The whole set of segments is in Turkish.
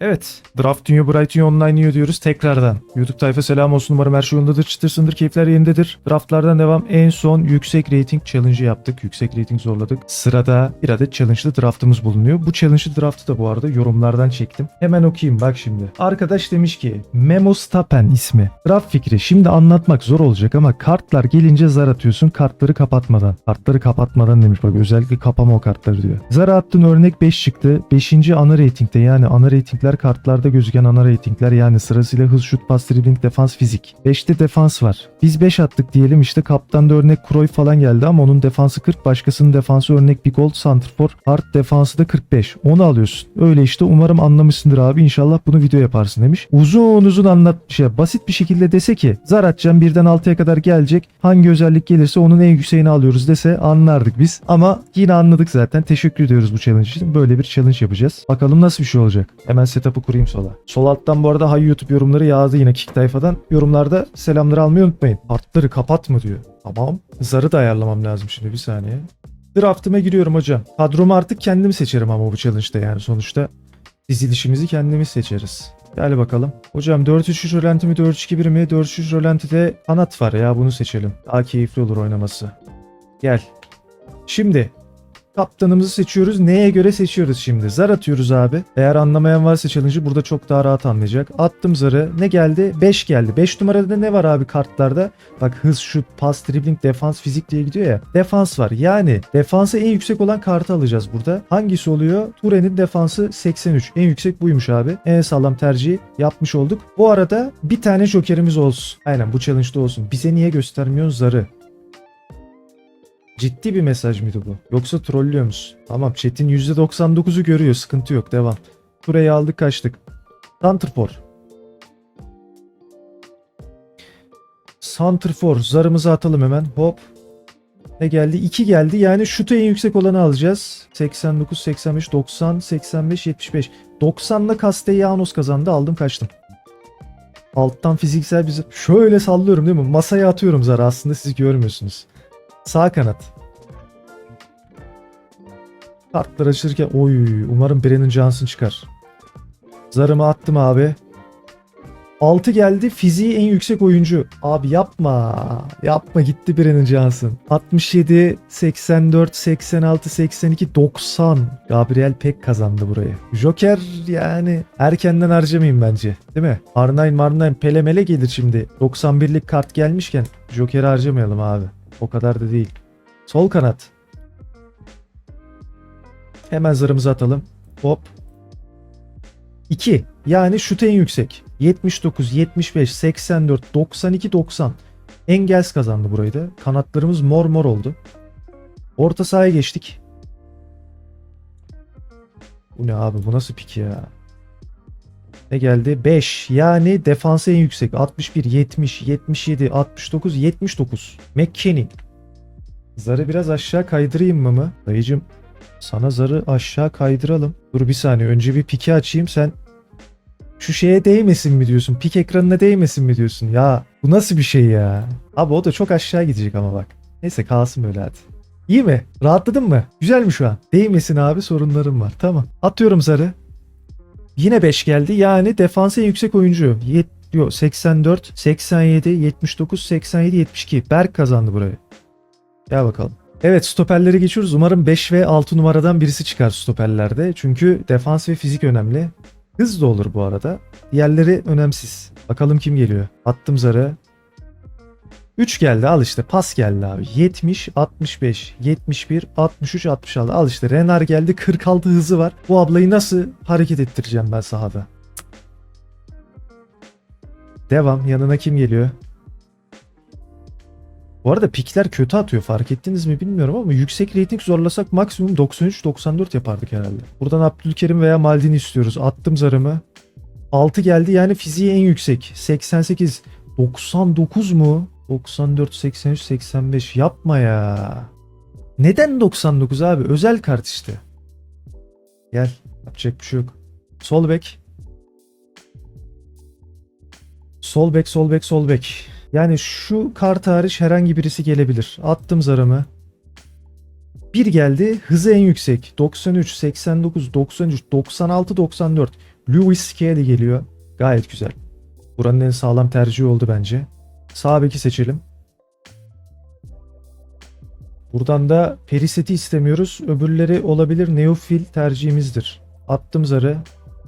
Evet. Draft Dünya Bright Dünya Online diyoruz tekrardan. YouTube tayfa selam olsun. Umarım her şey yolundadır. Çıtırsındır. Keyifler yerindedir. Draftlardan devam. En son yüksek rating challenge'ı yaptık. Yüksek rating zorladık. Sırada bir adet challenge'lı draftımız bulunuyor. Bu challenge'lı draftı da bu arada yorumlardan çektim. Hemen okuyayım bak şimdi. Arkadaş demiş ki Memo Stapen ismi. Draft fikri. Şimdi anlatmak zor olacak ama kartlar gelince zar atıyorsun kartları kapatmadan. Kartları kapatmadan demiş bak özellikle kapama o kartları diyor. Zar attın örnek 5 çıktı. 5. ana ratingde yani ana ratingler kartlarda gözüken ana ratingler yani sırasıyla hız, şut, pas, dribbling, defans, fizik. 5'te defans var. Biz 5 attık diyelim işte kaptan da örnek Cruyff falan geldi ama onun defansı 40 başkasının defansı örnek Big Old Santrfor. Hard defansı da 45. Onu alıyorsun. Öyle işte umarım anlamışsındır abi inşallah bunu video yaparsın demiş. Uzun uzun anlatmış ya basit bir şekilde dese ki zar atacağım birden 6'ya kadar gelecek. Hangi özellik gelirse onun en yükseğini alıyoruz dese anlardık biz. Ama yine anladık zaten. Teşekkür ediyoruz bu challenge için. Böyle bir challenge yapacağız. Bakalım nasıl bir şey olacak. Hemen setup'ı kurayım sola. Sol alttan bu arada hay YouTube yorumları yağdı yine Kick tayfadan. Yorumlarda selamları almayı unutmayın. Artları kapat mı diyor. Tamam. Zarı da ayarlamam lazım şimdi bir saniye. Draftıma giriyorum hocam. Kadromu artık kendim seçerim ama bu challenge'da yani sonuçta dizilişimizi kendimiz seçeriz. Gel bakalım. Hocam 4-3-3 rölanti mi 4-2-1 mi? 4-3-3 rölantide kanat var ya bunu seçelim. Daha keyifli olur oynaması. Gel. Şimdi kaptanımızı seçiyoruz. Neye göre seçiyoruz şimdi? Zar atıyoruz abi. Eğer anlamayan varsa challenge'ı burada çok daha rahat anlayacak. Attım zarı. Ne geldi? 5 geldi. 5 numarada ne var abi kartlarda? Bak hız, şut, pas, dribbling, defans, fizik diye gidiyor ya. Defans var. Yani defansı en yüksek olan kartı alacağız burada. Hangisi oluyor? Ture'nin defansı 83. En yüksek buymuş abi. En sağlam tercihi yapmış olduk. Bu arada bir tane jokerimiz olsun. Aynen bu challenge'da olsun. Bize niye göstermiyorsun zarı? Ciddi bir mesaj mıydı bu? Yoksa trollüyor musun? Tamam chat'in %99'u görüyor. Sıkıntı yok. Devam. Ture'yi aldık kaçtık. Santrfor. Santrfor. Zarımızı atalım hemen. Hop. Ne geldi? 2 geldi. Yani şutu en yüksek olanı alacağız. 89, 85, 90, 85, 75. 90'la Castellanos kazandı. Aldım kaçtım. Alttan fiziksel bizi şöyle sallıyorum değil mi? Masaya atıyorum zarı aslında siz görmüyorsunuz. Sağ kanat. Kartlar açılırken oy umarım Brandon Johnson çıkar. Zarımı attım abi. 6 geldi fiziği en yüksek oyuncu. Abi yapma. Yapma gitti Brandon Johnson. 67, 84, 86, 82, 90. Gabriel Peck kazandı burayı. Joker yani erkenden harcamayayım bence. Değil mi? R9 Marnine pelemele gelir şimdi. 91'lik kart gelmişken Joker'i harcamayalım abi. O kadar da değil. Sol kanat. Hemen zarımızı atalım. Hop. 2. Yani şut en yüksek. 79, 75, 84, 92, 90. Engels kazandı burayı da. Kanatlarımız mor mor oldu. Orta sahaya geçtik. Bu ne abi bu nasıl pik ya? Ne geldi? 5. Yani defansı en yüksek. 61, 70, 77, 69, 79. McKinney. Zarı biraz aşağı kaydırayım mı mı? Dayıcım sana zarı aşağı kaydıralım. Dur bir saniye önce bir piki açayım sen şu şeye değmesin mi diyorsun? Pik ekranına değmesin mi diyorsun? Ya bu nasıl bir şey ya? Abi o da çok aşağı gidecek ama bak. Neyse kalsın böyle hadi. İyi mi? Rahatladın mı? Güzel mi şu an? Değmesin abi sorunlarım var. Tamam. Atıyorum zarı. Yine 5 geldi. Yani defansı en yüksek oyuncu. Yet Yo, 84, 87, 79, 87, 72. Berk kazandı burayı. Gel bakalım. Evet stoperlere geçiyoruz. Umarım 5 ve 6 numaradan birisi çıkar stoperlerde. Çünkü defans ve fizik önemli. Hız da olur bu arada. Diğerleri önemsiz. Bakalım kim geliyor. Attım zarı. 3 geldi al işte pas geldi abi. 70, 65, 71, 63, 66. Al işte Renar geldi 46 hızı var. Bu ablayı nasıl hareket ettireceğim ben sahada? Devam. Yanına kim geliyor? Bu arada pikler kötü atıyor fark ettiniz mi bilmiyorum ama yüksek rating zorlasak maksimum 93-94 yapardık herhalde. Buradan Abdülkerim veya Maldini istiyoruz. Attım zarımı. 6 geldi yani fiziği en yüksek. 88. 99 mu? 94, 83, 85. Yapma ya. Neden 99 abi? Özel kart işte. Gel. Yapacak bir şey yok. Sol bek. Sol bek, sol bek, sol bek. Yani şu kart hariç herhangi birisi gelebilir. Attım zarımı. Bir geldi. Hızı en yüksek. 93, 89, 93, 96, 94. Lewis Skelly geliyor. Gayet güzel. Buranın en sağlam tercihi oldu bence. Sağ beki seçelim. Buradan da Perisset'i istemiyoruz. Öbürleri olabilir. Neofil tercihimizdir. Attım zarı.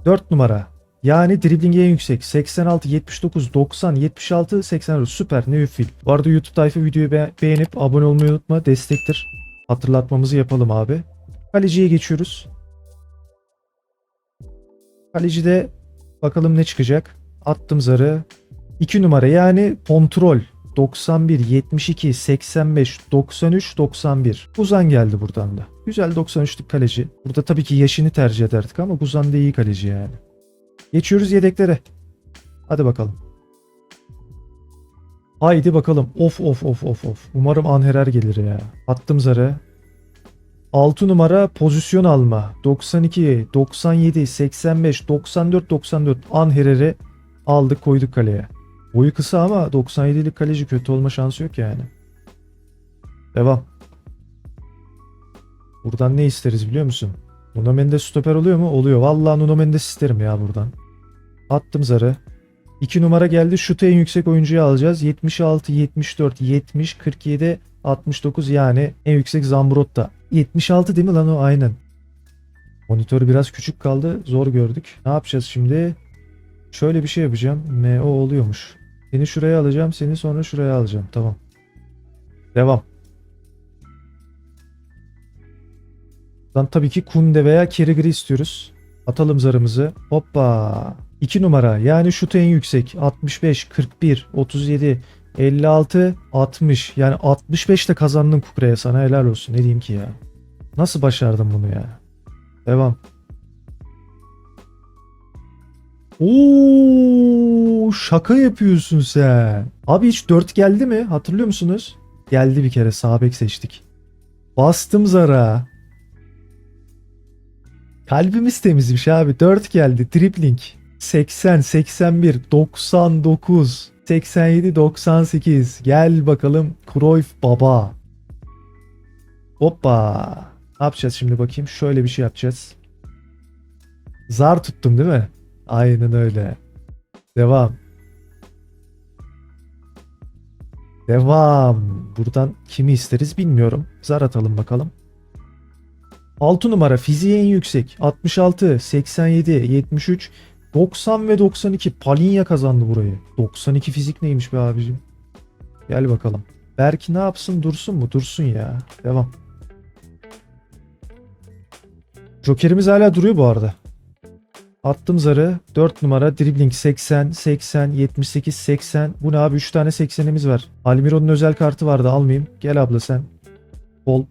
4 numara. Yani driblingi en yüksek. 86, 79, 90, 76, 80. Süper. Neofil. Bu arada YouTube tayfa videoyu be- beğenip abone olmayı unutma. Destektir. Hatırlatmamızı yapalım abi. Kaleciye geçiyoruz. Kalecide bakalım ne çıkacak. Attım zarı. 2 numara yani kontrol. 91, 72, 85, 93, 91. Guzan geldi buradan da. Güzel 93'lük kaleci. Burada tabii ki yaşını tercih ederdik ama Guzan da iyi kaleci yani. Geçiyoruz yedeklere. Hadi bakalım. Haydi bakalım. Of of of of of. Umarım Anherer gelir ya. Attım zarı. 6 numara pozisyon alma. 92, 97, 85, 94, 94. Anherer'i aldık koyduk kaleye. Boyu kısa ama 97'lik kaleci kötü olma şansı yok yani. Devam. Buradan ne isteriz biliyor musun? Nuno Mendes stoper oluyor mu? Oluyor. Vallahi Nuno Mendes isterim ya buradan. Attım zarı. 2 numara geldi. Şutu en yüksek oyuncuyu alacağız. 76, 74, 70, 47, 69 yani en yüksek Zambrotta. 76 değil mi lan o? Aynen. Monitör biraz küçük kaldı. Zor gördük. Ne yapacağız şimdi? Şöyle bir şey yapacağım. MO oluyormuş. Seni şuraya alacağım. Seni sonra şuraya alacağım. Tamam. Devam. Buradan tabii ki Kunde veya Kerigri istiyoruz. Atalım zarımızı. Hoppa. 2 numara. Yani şut en yüksek. 65, 41, 37, 56, 60. Yani 65 de kazandın Kukure'ye. Sana helal olsun. Ne diyeyim ki ya. Nasıl başardın bunu ya? Devam. Oo, şaka yapıyorsun sen. Abi hiç 4 geldi mi? Hatırlıyor musunuz? Geldi bir kere sağ bek seçtik. Bastım zara. Kalbimiz temizmiş abi. 4 geldi. Tripling. 80, 81, 99, 87, 98. Gel bakalım Cruyff baba. Hoppa. Ne yapacağız şimdi bakayım? Şöyle bir şey yapacağız. Zar tuttum değil mi? Aynen öyle. Devam. Devam. Buradan kimi isteriz bilmiyorum. Zar atalım bakalım. 6 numara fiziği en yüksek. 66, 87, 73, 90 ve 92. Palinya kazandı burayı. 92 fizik neymiş be abicim? Gel bakalım. Berk ne yapsın dursun mu? Dursun ya. Devam. Jokerimiz hala duruyor bu arada. Attım zarı. 4 numara dribbling 80, 80, 78, 80. Bu ne abi? 3 tane 80'imiz var. Almiro'nun özel kartı vardı almayayım. Gel abla sen. Bol.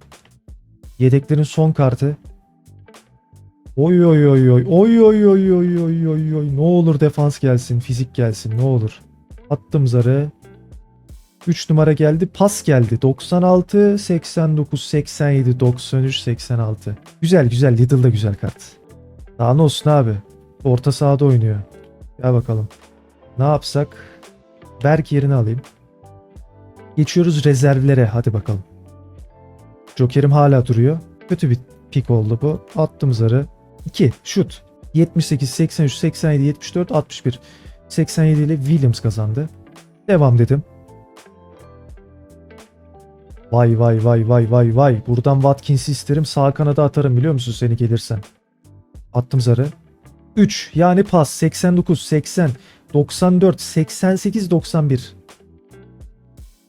Yedeklerin son kartı. Oy oy oy oy. Oy oy oy oy oy oy oy. Ne olur defans gelsin, fizik gelsin ne olur. Attım zarı. 3 numara geldi. Pas geldi. 96, 89, 87, 93, 86. Güzel güzel. Lidl da güzel kart. Daha ne olsun abi. Orta sahada oynuyor. Gel bakalım. Ne yapsak? Berk yerini alayım. Geçiyoruz rezervlere. Hadi bakalım. Joker'im hala duruyor. Kötü bir pik oldu bu. Attım zarı. 2. Şut. 78, 83, 87, 74, 61. 87 ile Williams kazandı. Devam dedim. Vay vay vay vay vay vay. Buradan Watkins'i isterim. Sağ kanada atarım biliyor musun seni gelirsen. Attım zarı. 3 yani pas 89, 80, 94, 88, 91.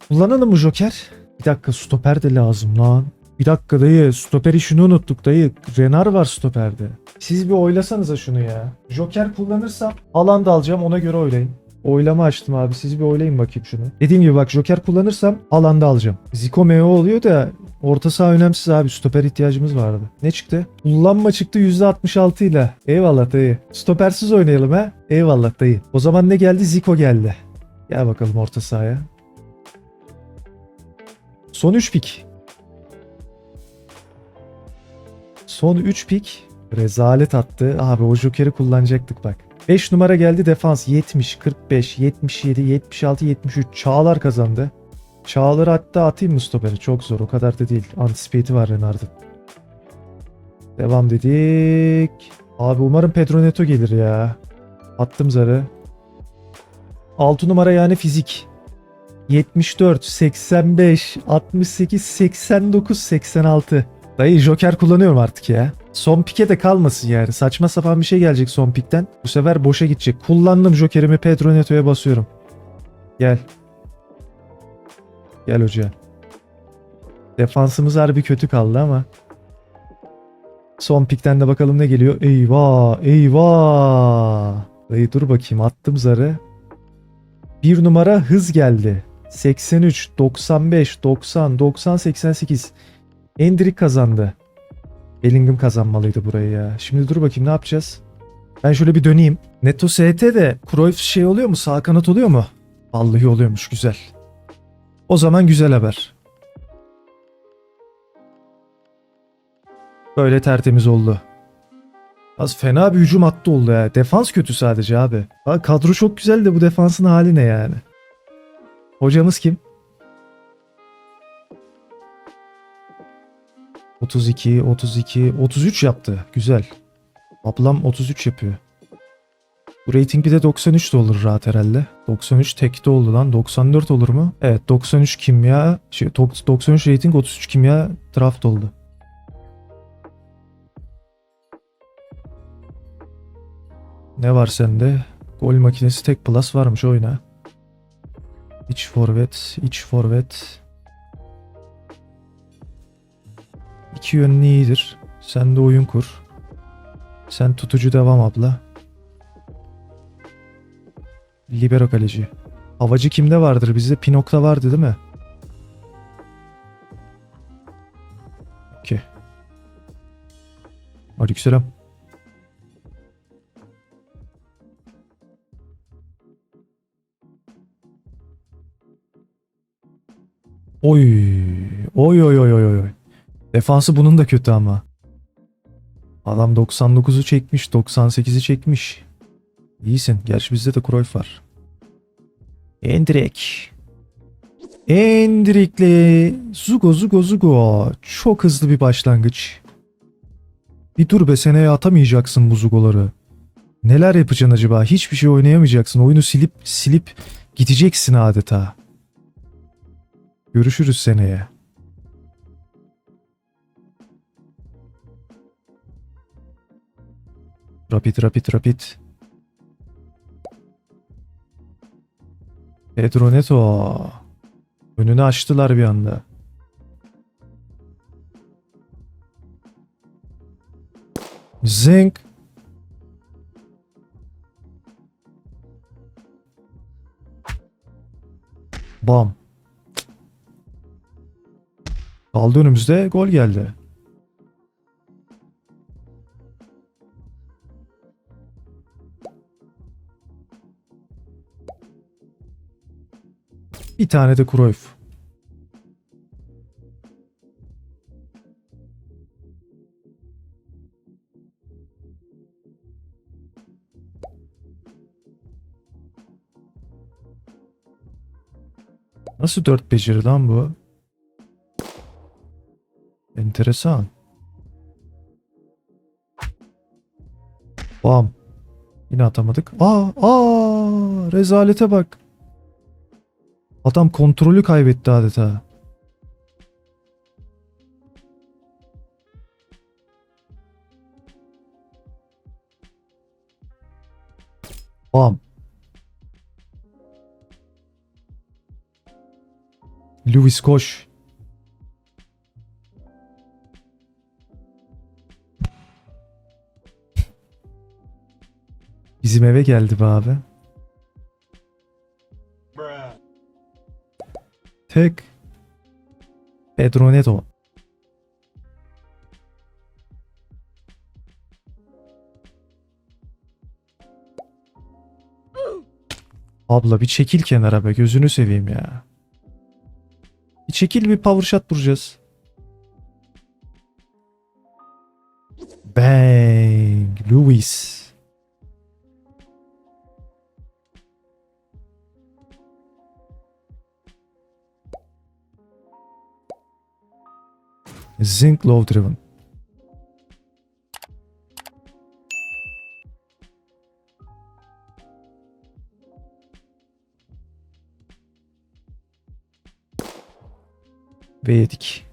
Kullanalım mı Joker? Bir dakika stoper de lazım lan. Bir dakika dayı stoper işini unuttuk dayı. Renar var stoperde. Siz bir oylasanıza şunu ya. Joker kullanırsam alan da alacağım ona göre oylayın. Oylama açtım abi siz bir oylayın bakayım şunu. Dediğim gibi bak Joker kullanırsam alanda alacağım. Zico Meo oluyor da orta saha önemsiz abi stoper ihtiyacımız vardı. Ne çıktı? Kullanma çıktı %66 ile. Eyvallah dayı. Stopersiz oynayalım ha. Eyvallah dayı. O zaman ne geldi? Zico geldi. Gel bakalım orta sahaya. Son 3 pik. Son 3 pik rezalet attı. Abi o Joker'i kullanacaktık bak. 5 numara geldi defans 70, 45, 77, 76, 73. Çağlar kazandı. Çağlar'ı hatta atayım mı stoperi? Çok zor o kadar da değil. Antisipate'i var Renard'ın. Devam dedik. Abi umarım Pedro Neto gelir ya. Attım zarı. 6 numara yani fizik. 74, 85, 68, 89, 86. Dayı Joker kullanıyorum artık ya. Son pike de kalmasın yani. Saçma sapan bir şey gelecek son pikten. Bu sefer boşa gidecek. Kullandım Joker'imi Pedro Neto'ya basıyorum. Gel. Gel hoca. Defansımız harbi kötü kaldı ama. Son pikten de bakalım ne geliyor. Eyvah eyvah. Dayı dur bakayım attım zarı. Bir numara hız geldi. 83, 95, 90, 90, 88. Endrick kazandı. Bellingham kazanmalıydı burayı ya. Şimdi dur bakayım ne yapacağız? Ben şöyle bir döneyim. Neto ST de Cruyff şey oluyor mu? Sağ kanat oluyor mu? Vallahi oluyormuş güzel. O zaman güzel haber. Böyle tertemiz oldu. Az fena bir hücum hattı oldu ya. Defans kötü sadece abi. Ha, kadro çok güzel de bu defansın hali ne yani? Hocamız kim? 32, 32, 33 yaptı. Güzel. Ablam 33 yapıyor. Bu rating bir de 93 de olur rahat herhalde. 93 tekte oldu lan. 94 olur mu? Evet 93 kimya, şey, tok- 93 rating 33 kimya draft oldu. Ne var sende? Gol makinesi tek plus varmış oyna. İç forvet, iç forvet. İki yönlü iyidir. Sen de oyun kur. Sen tutucu devam abla. Libero kaleci. Havacı kimde vardır? Bizde Pinok'ta vardı değil mi? Okey. Aleykümselam. Oy. Oy oy oy oy oy. Defansı bunun da kötü ama. Adam 99'u çekmiş, 98'i çekmiş. İyisin. Gerçi bizde de Cruyff var. Endrick. Endrick'le Zugo Zugo Zugo. Çok hızlı bir başlangıç. Bir dur be seneye atamayacaksın bu Zugo'ları. Neler yapacaksın acaba? Hiçbir şey oynayamayacaksın. Oyunu silip silip gideceksin adeta. Görüşürüz seneye. Rapid rapid rapid. Pedro Neto. Önünü açtılar bir anda. Zink. Bam. Kaldı önümüzde gol geldi. Bir tane de Cruyff. Nasıl dört beceri lan bu? Enteresan. Bam. Yine atamadık. Aa, aa, rezalete bak. Adam kontrolü kaybetti adeta. Bam. Lewis koş. Bizim eve geldi be abi. Tek. Pedro Neto. Abla bir çekil kenara be gözünü seveyim ya. Bir çekil bir power shot vuracağız. Bang. Lewis. Zinc Low Driven. Ve yedik.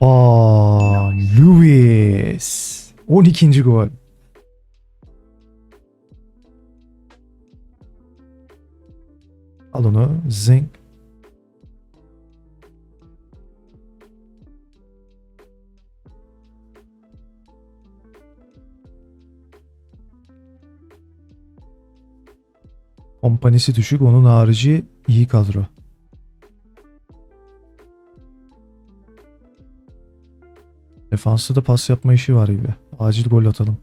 Aa, Lewis. 12. gol. Al onu. Zing. Kompanisi düşük. Onun harici iyi kadro. Defansta da pas yapma işi var gibi. Acil gol atalım.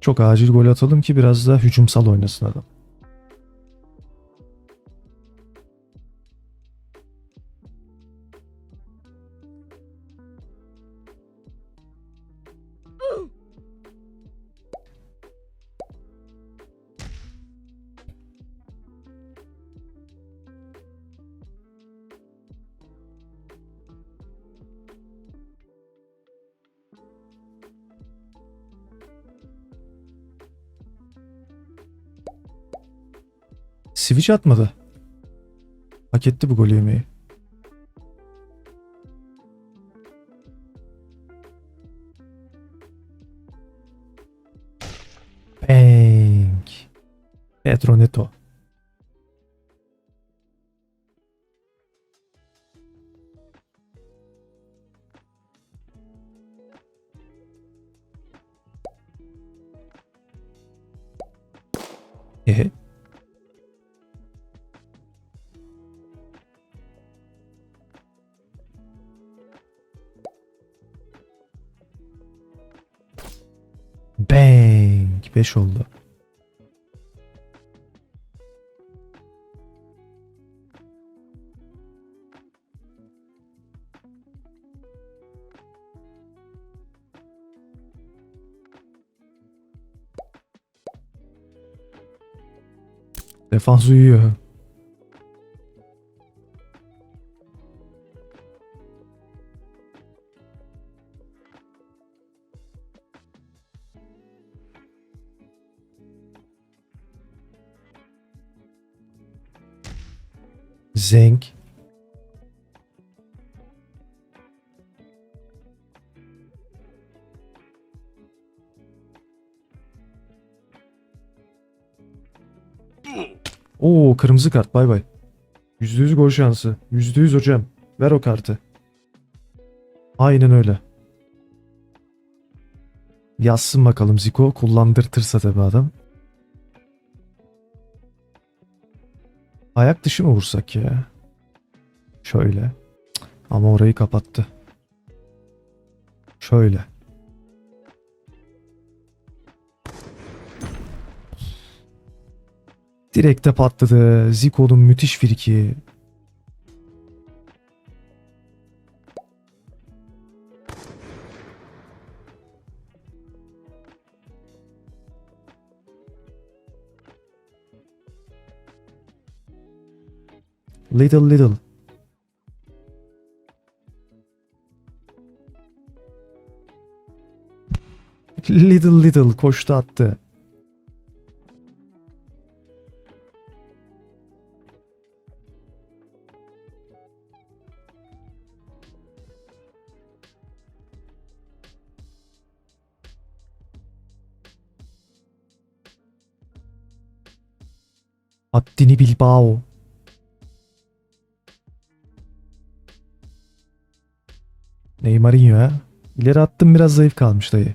Çok acil gol atalım ki biraz daha hücumsal oynasın adam. Switch atmadı. Hak etti bu golü yemeyi. Bang. Pedro Neto. Ehe. 5 oldu. Defans. Zenk. Oo kırmızı kart bay bay. %100 gol şansı. %100 hocam. Ver o kartı. Aynen öyle. Yazsın bakalım Zico. Kullandırtırsa tabii adam. Ayak dışı mı vursak ya? Şöyle. Ama orayı kapattı. Şöyle. Direkte patladı. Zico'nun müthiş friki. Little little. Little little koştu attı. Haddini Bilbao. Neymarinho İleri attım biraz zayıf kalmış dayı.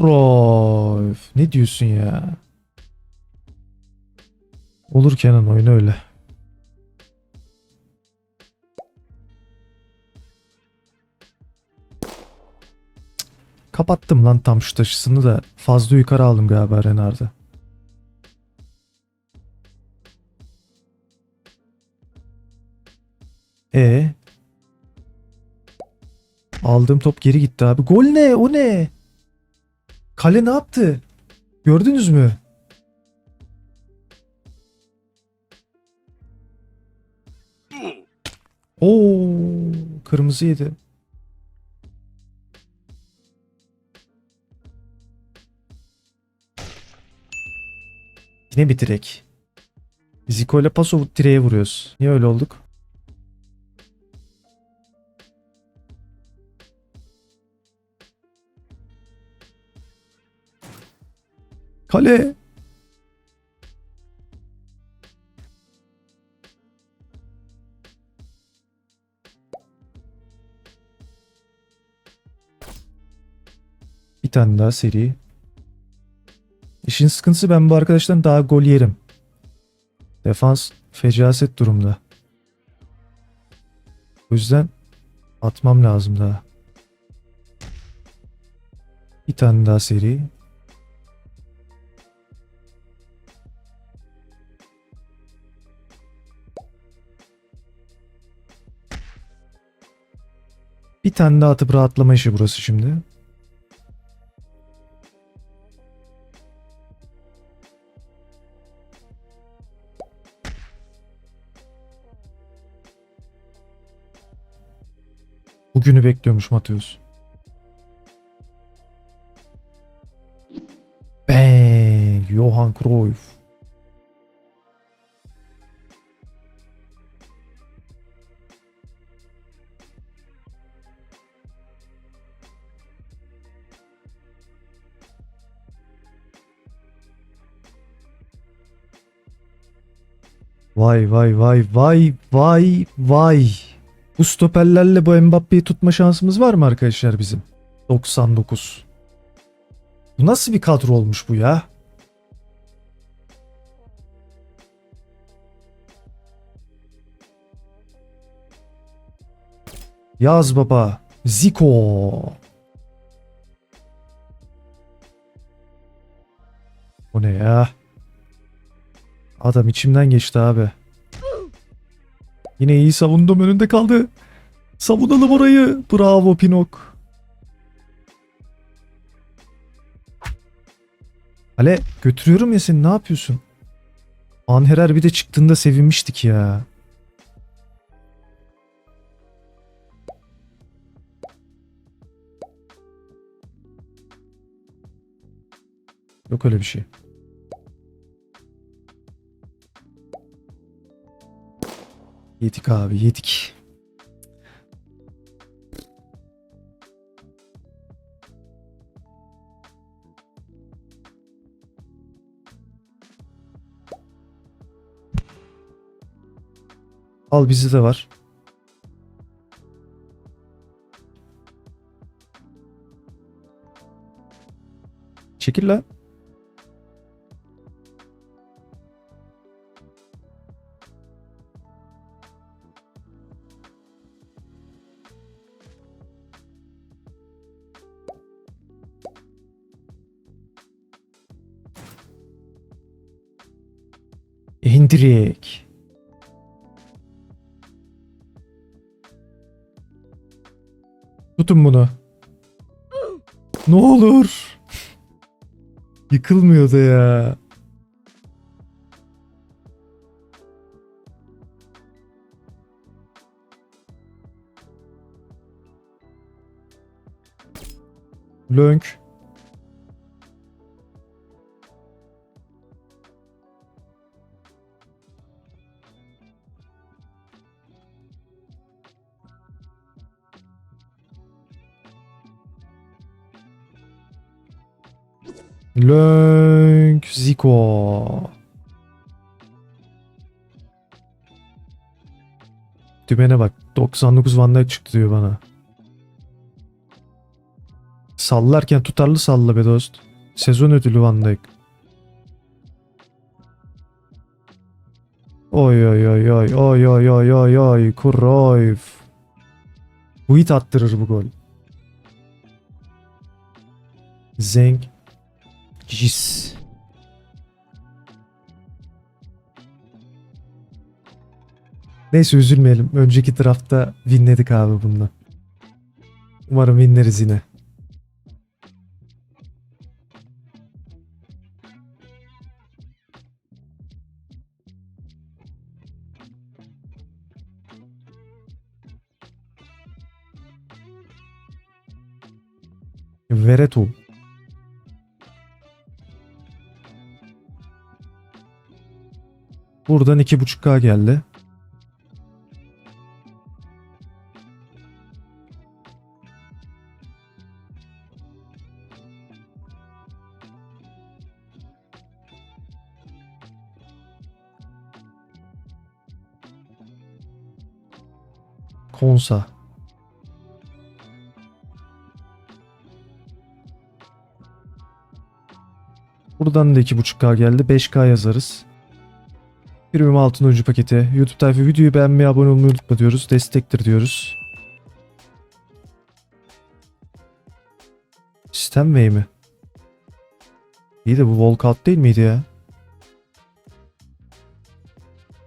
Rolf ne diyorsun ya? Olur Kenan oyunu öyle. Kapattım lan tam şu taşısını da fazla yukarı aldım galiba Renard'ı. E Aldığım top geri gitti abi. Gol ne? O ne? Kale ne yaptı? Gördünüz mü? Oo, kırmızı yedi. Yine bir direk. Zico ile paso direğe vuruyoruz. Niye öyle olduk? Kale. Bir tane daha seri. İşin sıkıntısı ben bu arkadaştan daha gol yerim. Defans fecaset durumda. O yüzden atmam lazım daha. Bir tane daha seri. Bir tane daha atıp rahatlama işi burası şimdi. Bugünü bekliyormuş Mateus. Bang! Johan Cruyff. Vay vay vay vay vay vay. Bu stoperlerle bu Mbappe'yi tutma şansımız var mı arkadaşlar bizim? 99. Bu nasıl bir kadro olmuş bu ya? Yaz baba. Zico. O ne ya? Adam içimden geçti abi. Yine iyi savundum önünde kaldı. Savunalım orayı. Bravo Pinok. Ale götürüyorum ya seni ne yapıyorsun? Anherer bir de çıktığında sevinmiştik ya. Yok öyle bir şey. Yedik abi yedik. Al bizde de var. Çekil la. Hendrik. Tutun bunu. Ne olur. Yıkılmıyordu ya. Lönk. Lönk Zico. Dümene bak. 99 Van Dijk çıktı diyor bana. Sallarken tutarlı salla be dost. Sezon ödülü Van Dijk. Oy oy oy oy oy oy oy oy oy Cruyff. Bu it attırır bu gol. Zeng. Jis. Neyse üzülmeyelim. Önceki draftta winledik abi bununla. Umarım winleriz yine. Veretout. Buradan 2.5K geldi. Konsa. Buradan da 2.5K geldi. 5K yazarız. Premium altın oyuncu paketi. YouTube tayfa videoyu beğenmeyi, abone olmayı unutma diyoruz. Destektir diyoruz. Sistem Way mi? İyi de bu walkout değil miydi ya?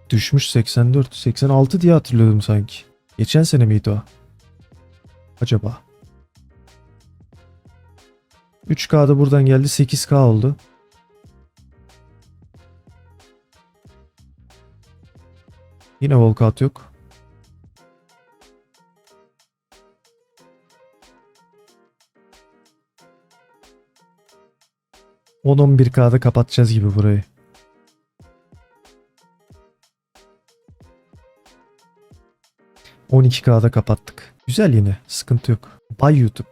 Düşmüş 84, 86 diye hatırlıyordum sanki. Geçen sene miydi o? Acaba? 3K da buradan geldi 8K oldu. Yine walkout yok. ...10-11K'da kapatacağız gibi burayı. ...12K'da kapattık. Güzel yine. Sıkıntı yok. Bay YouTube.